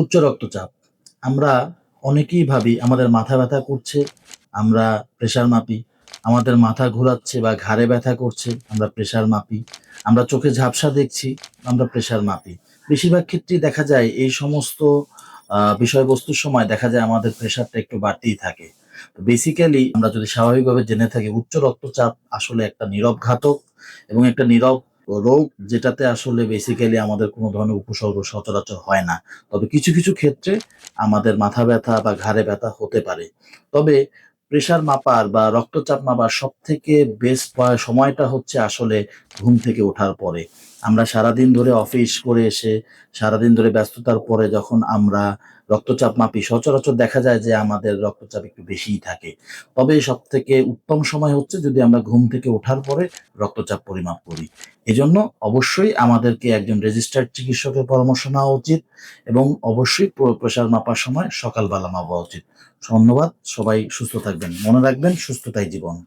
উচ্চ রক্তচাপ। আমরা অনেকেই ভাবি, আমাদের মাথা ব্যথা করছে, আমরা প্রেশার মাপি, আমাদের মাথা ঘোরাচ্ছে বা ঘাড়ে ব্যথা করছে, আমরা প্রেশার মাপি, আমরা চোখে ঝাপসা দেখছি, আমরা প্রেশার মাপি। বেশিরভাগ ক্ষেত্রেই দেখা যায় এই সমস্ত বিষয়বস্তুর সময় দেখা যায় আমাদের প্রেশারটা একটু বাড়তেই থাকে। তো বেসিক্যালি আমরা যদি স্বাভাবিকভাবে জেনে থাকি, উচ্চ রক্তচাপ আসলে একটা নীরব ঘাতক এবং একটা নীরব রোগ যেটাতে আসলে বেসিক্যালি আমাদের কোনো ধরনের উপসর্গ সচরাচর হয় না। তবে কিছু কিছু ক্ষেত্রে আমাদের মাথা ব্যথা বা ঘাড়ে ব্যথা হতে পারে। তবে প্রেশার মাপার বা রক্তচাপ মাপার সব থেকে বেস্ট সময়টা হচ্ছে আসলে ঘুম থেকে ওঠার পরে। আমরা সারাদিন ধরে অফিস করে এসে সারাদিন ধরে ব্যস্ততার পরে যখন আমরা রক্তচাপ মাপি, সচরাচর দেখা যায় যে আমাদের রক্তচাপ একটু বেশিই থাকে। তবে সব থেকে উত্তম সময় হচ্ছে যদি আমরা ঘুম থেকে ওঠার পরে রক্তচাপ পরিমাপ করি। এজন্য অবশ্যই আমাদেরকে একজন রেজিস্টার্ড চিকিৎসকের পরামর্শ নেওয়া উচিত এবং অবশ্যই প্রেশার মাপার সময় সকালবেলা মাপা উচিত। ধন্যবাদ, সবাই সুস্থ থাকবেন। মনে রাখবেন, সুস্থতাই জীবন।